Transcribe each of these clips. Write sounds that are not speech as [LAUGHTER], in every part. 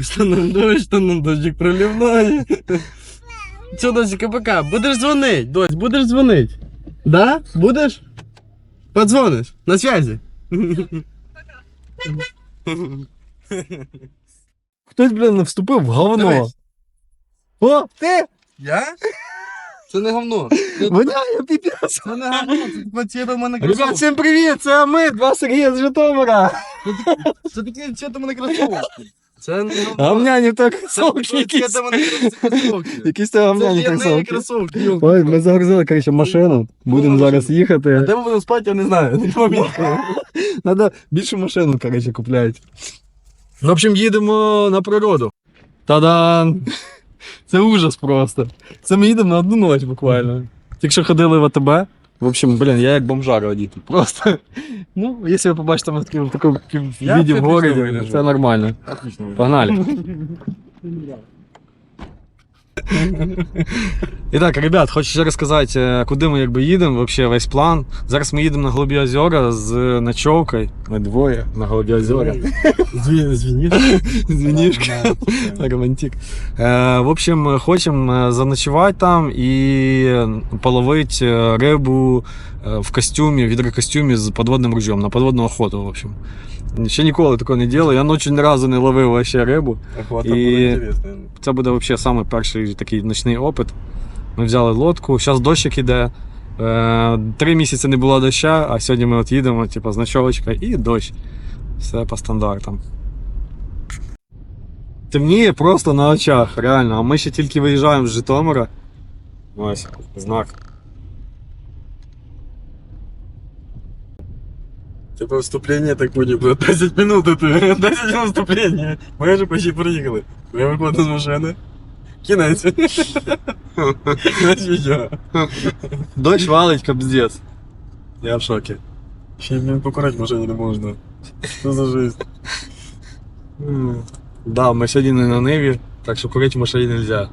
Что нам дощ, что нам дощик проливной. Все, дочка, пока. Будеш дзвонить, дось, будеш дзвонить. Да? Будеш? Подзвониш. На связи. Хтось, блін, вступив в говно. Дивись. О, ти! Я? Це не говно. Воняє піпець. Це не говно, це типа в мене Ребят, всім привіт! Це ми, два Сергія з Житомира. Це такі цвіта в мене кросовки. Це не говно. Гамняні так кросовки якісь. цвіта в мене кросовки. [LAUGHS] Якісь там Це гамняні кросовки. кросовки. Ой, ми загрузили, коротше, машину. Будемо Ну, зараз їхати. А Де ми будемо спати, я не знаю. [LAUGHS] Не пам'ятаю. Надо більшу машину, коротше, купляти. В общем, їдемо на природу. Та-дан! Це ужас просто. Це ми їдемо на одну ніч буквально. Тільки що ходили в АТБ. В общем, блин, я як бомжар одітий. Просто. Ну, якщо ви побачите мене в такому- в такому віді в городе, городі, це нормально. Отлично. Погнали. [LAUGHS] І так, ребят, хочу ще розказати, е, куди ми якби їдемо, взагалі весь план. Зараз ми їдемо на Голубі озера з ночовкою. Ми двоє на Голубі озера. Зві- Звінішка. [LAUGHS] Романтик. Е, в общем, хочемо заночувати там і половити е, рибу е, в костюмі, в гідрокостюмі з подводним ружьом, на подводну охоту, в общем. Ще ніколи такого не робив. Я ночі ні разу не ловив вообще рибу. Охота І-. Це буде взагалі самий перший такий ночний опит. Ми взяли лодку, зараз дощик іде. Е, Три місяці не було доща, а сьогодні ми от їдемо, типу, з ночовочкою і дощ. Все по стандартам. Темніє просто на очах, реально. А ми ще тільки виїжджаємо з Житомира. Ось, знак. Типа вступление так будет, блядь, 10 минут это, 10 [LAUGHS] минут вступления. Мы уже почти приехали. Я выходу з машини. Кінець. Дощ валить, капздец. Я в шокі. Ще, блін, покурити в машині не можна. Що за жизнь? Да, ми сьогодні не на Ниві, так що курити в машині не можна.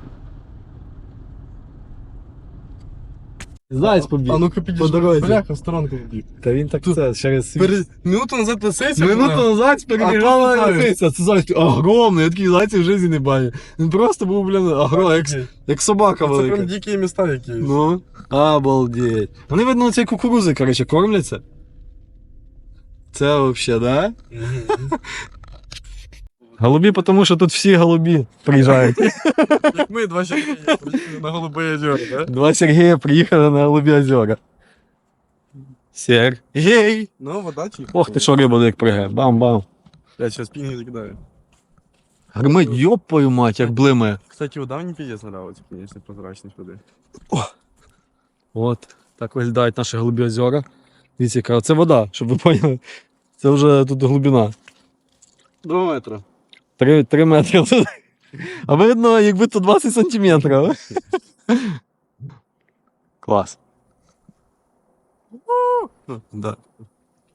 Зайць побіг. А ну-ка підійди. По дорозі. Бляха, в сторонку побіг. Та він так це через світ. Пере... Минуту назад лисиця. Минуту була. назад перебігала А тут лисиця. Це зайць огромний, я такий зайців в житті не бачив. Він просто був, блін, огромний, як, як собака Це прям дикі міста якісь. Ну, обалдеть. Вони, видно, цією кукурузи, коротше, кормляться. Це вообще, да? Мгм. Голубі, тому що тут всі голубі приїжджають. [LAUGHS] Як ми два Сергія на голубі озера, да? Два Сергія приїхали на голубі озера. Сергій! Ну, вода тихо. Ох ти що риба як пригає. Бам-бам. Я зараз пінги закидаю. Гримить, йопою мать, як блимає. Кстати, вода мені піздець нравиться, звісно, прозрачність води. О! От, так виглядають наші голубі озера. Дивіться, яка це вода, щоб ви поняли. Це вже тут глибина. Два метра. 3, 3 метри. А видно, якби то 20 сантиметров. Клас. Да.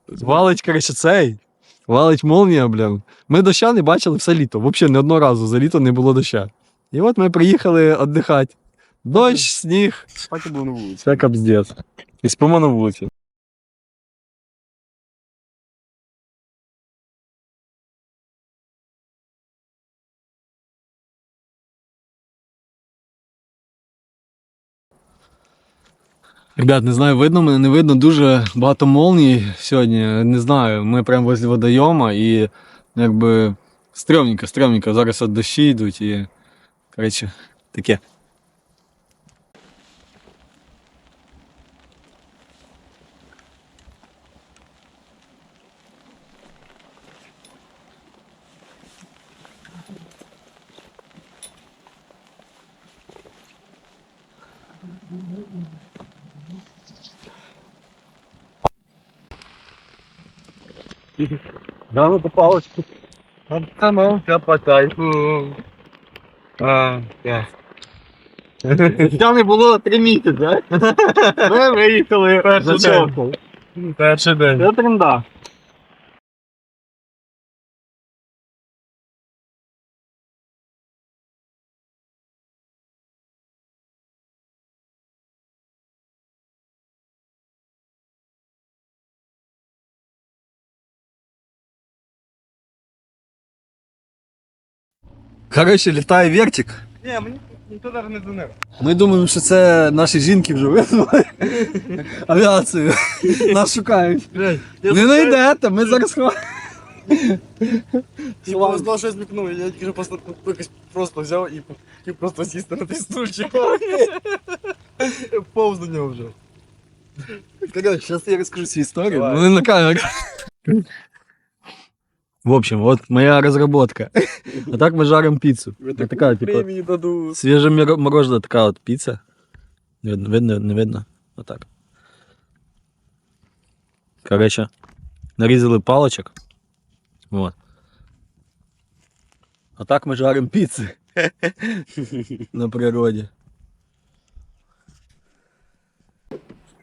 Валить, коротше, цей. Валить молния, блін. Ми доща не бачили все літо. Взагалі, ні одного разу за літо не було доща. І от ми приїхали віддихати. Дощ, сніг. Спати було на вулиці. Це капздец. І спимо на вулиці. Ребят, не знаю, видно мене, не видно дуже багато молній сьогодні. Не знаю, ми прямо возле водойома і якби стрьомненько, стрьомненько. Зараз от дощі йдуть і. Коротше, таке. Да, [LAUGHS] ну попалось. Остановка по кайфу. А, я. [LAUGHS] Там не було три місяці, а? [LAUGHS] Ми виїхали Перший день. Перший день. Це тренда. Коротше, літає вертик. Ні, мені ніхто навіть не дзвонив. Ми думаємо, що це наші жінки вже визвали авіацію. Нас шукають. Не знайдете, ми зараз ховаємо. Я просто щось вікно, я тільки просто, просто взяв і хотів просто сісти на той стульчик. Повз до нього вже. Короче, сейчас я расскажу всю историю. Давай. Ну, на камеру. В общем, вот моя разработка. А так мы жарим пиццу. [LAUGHS] Вот такая, типа, даду. свежемороженая такая вот пицца. Видно, видно, не видно? Вот так. Короче, нарезали палочек. Вот. А так мы жарим пиццы [LAUGHS] на природе.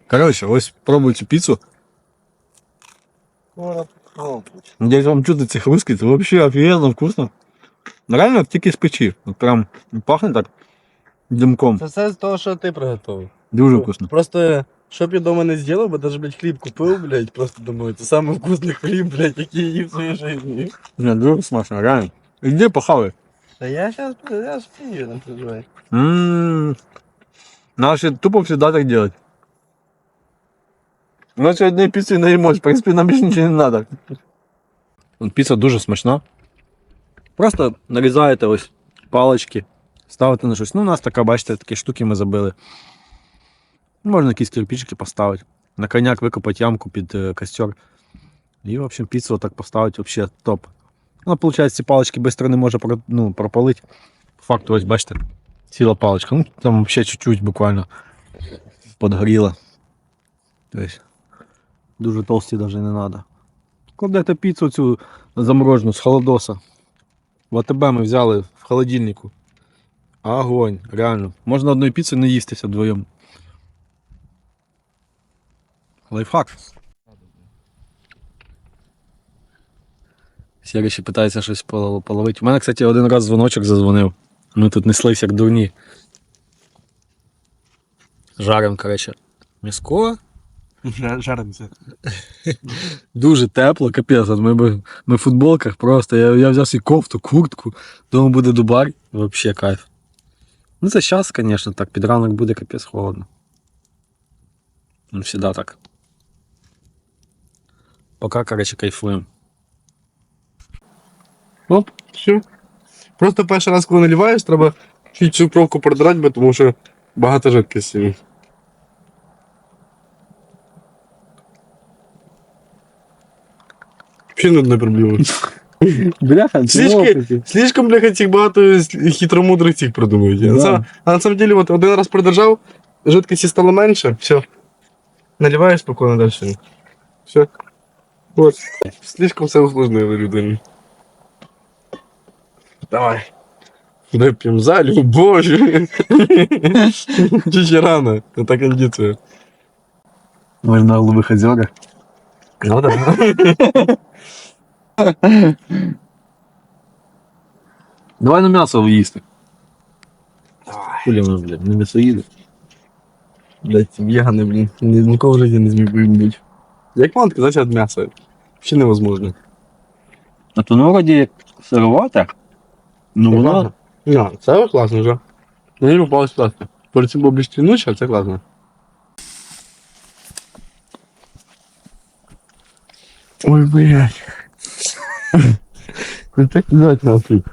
Короче, ось пробуйте пиццу. Надеюсь, вам чудится хрусткий, это вообще офигенно вкусно. Реально як тільки з печі. От прям пахне так димком. Це все з того, що ти приготував. Дуже вкусно. Просто, що б я дома не зробив, бо даже, блядь, хліб купив, блядь, просто думаю, це самий вкусний хліб, блядь, який я їв в своїй житті. Не, дуже смачно, реально. Іди похавай. Та я щас, я ж пію, не переживай. Ммм. Надо ще тупо всегда так делать. Нас однієї піци наїмось, в принципі, нам більше нічого не треба. Піца дуже смачна. Просто нарізаєте ось палички, ставите на щось. Ну, у нас така, бачите, такі штуки ми забили. Можна якісь кирпичики поставити. На коняк викопати ямку під е, костер. І, в общем, піцу отак поставити, взагалі топ. Ну, виходить, ці палички швидко не може ну, пропалити. По факту, ось бачите, ціла паличка. Ну, там взагалі чуть-чуть буквально подгоріла. Тобто, дуже толсті навіть не треба. Кладете піцу цю заморожену з холодоса. В АТБ ми взяли в холодильнику. Огонь, реально. Можна одної піци не їстися вдвоєм. Лайфхак. Сірий ще питається щось поло- половити. У мене, кстати, один раз дзвоночок зазвонив. Ми тут неслись як дурні. Жарим, коротше, м'яско. Жаримося. Дуже тепло, капець. Ми, ми в футболках просто. Я, я взяв свій кофту, куртку, дома буде дубар. Вообще кайф. Ну це зараз, звісно, так, під ранок буде капець холодно. Ну, всегда так. Пока, короче, кайфуємо. Оп, все. Просто перший раз, коли наливаєш, треба чуть цю пробку продирати, бо тому що багато жидкості. Взагалі не проблема. Бляха, Слишком, слишком, бляха, цих багато с- хитромудрих цих придумують. А, на Да. сам- а на самом деле, от один раз продержав, жидкості стало менше, все. Наливаєш спокійно далі. Все. Вот. Слишком все усложнили людині. Давай. Вип'ємо за любов. Чи ще рано? Це кондиція. Ми ж на голубих озерах. Ну да. [LAUGHS] Давай на м'ясо їсти. Хулі ми, блядь, не м'ясоїди. Блять, вегани, блін. Ні- Ніколи в житті не зміг би бути. Як вам відказатися від м'яса? Взагалі невозможно. А то ну вроді як. Ну воно. Ні, це класно вже. Мені попалось класно. Перед цим було більш тянуче, а це класно. Ой, блядь. Ты так кидать нахуй.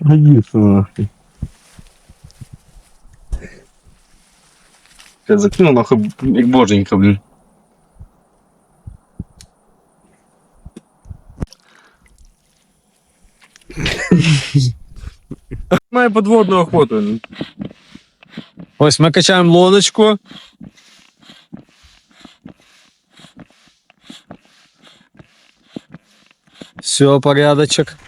Годится нахуй. Я закинул нахуй, як боженька, блин. Має подводну охоту. Ось ми качаємо лодочку. Все, порядочок.